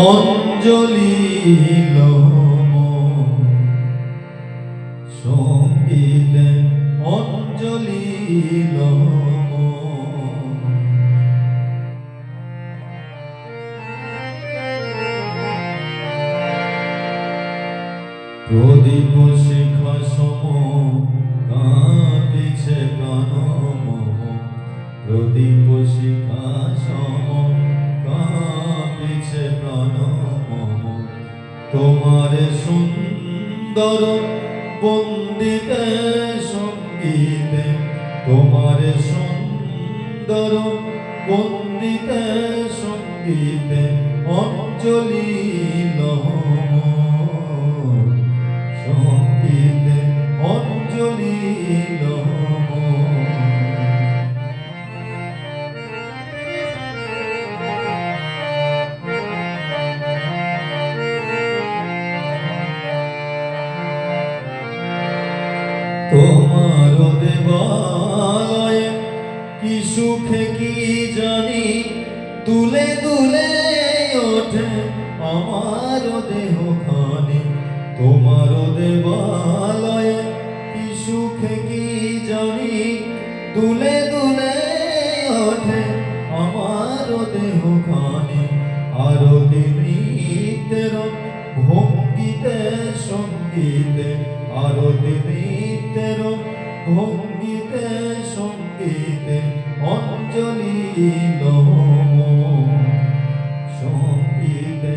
অঞ্জলি লম সঙ্গীতে অঞ্জলি প্রদীপ শিখা সম কাঁপিছে প্রাণম প্রদীপ শিখা সম কাঁপিছে প্রাণম তোমার সুন্দর বন্দিতে সঙ্গীতে তোমার সুন্দর বন্দিতে সঙ্গীতে অঞ্জলি লহ। তোমার দেবালয়ে কি সুখে কি জানি তুলে তুলে ওঠে আমার দেহ খানি তোমার দেবালয়ে কি সুখে কি জানি তুলে তুলে ওঠে আমার দেহ খানি সঙ্গীতে আরতি নৃত্যের ভঙ্গিতে সঙ্গীতে অঞ্জলি নম সঙ্গীতে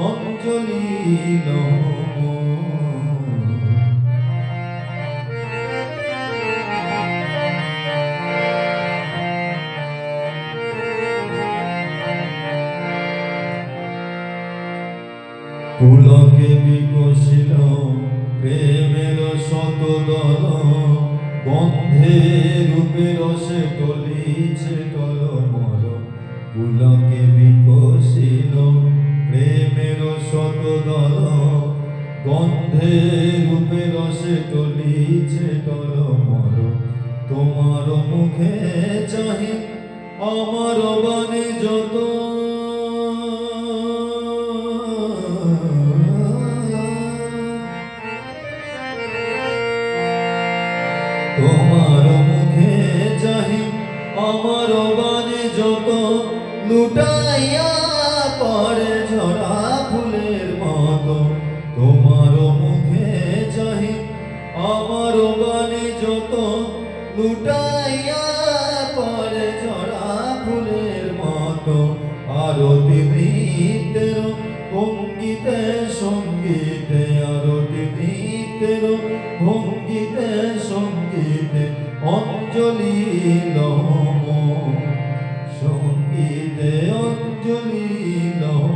অঞ্জলি লম পুলকে বিকশিল প্রেমের শতদল গন্ধে রূপে রসে টলিছে টলমল। পুলকে বিকশিল প্রেমের শতদল গন্ধে রূপে রসে টলিছে টলমল। তোমার মুখে চাহে আমার তোমার মুখে চাহি, আমার বাণী যত লুটাইয়া পরে ঝরা ফুলের মতো। তোমার মুখে চাহি, আমার বাণী যত লুটাইয়া পরে ঝরা ফুলের মতো। আরতি নৃত্যের ভঙ্গিতে অঞ্জলি লম সঙ্গীতে অঞ্জলি লহ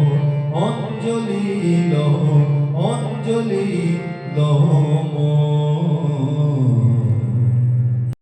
অঞ্জলি লহ অঞ্জলি লম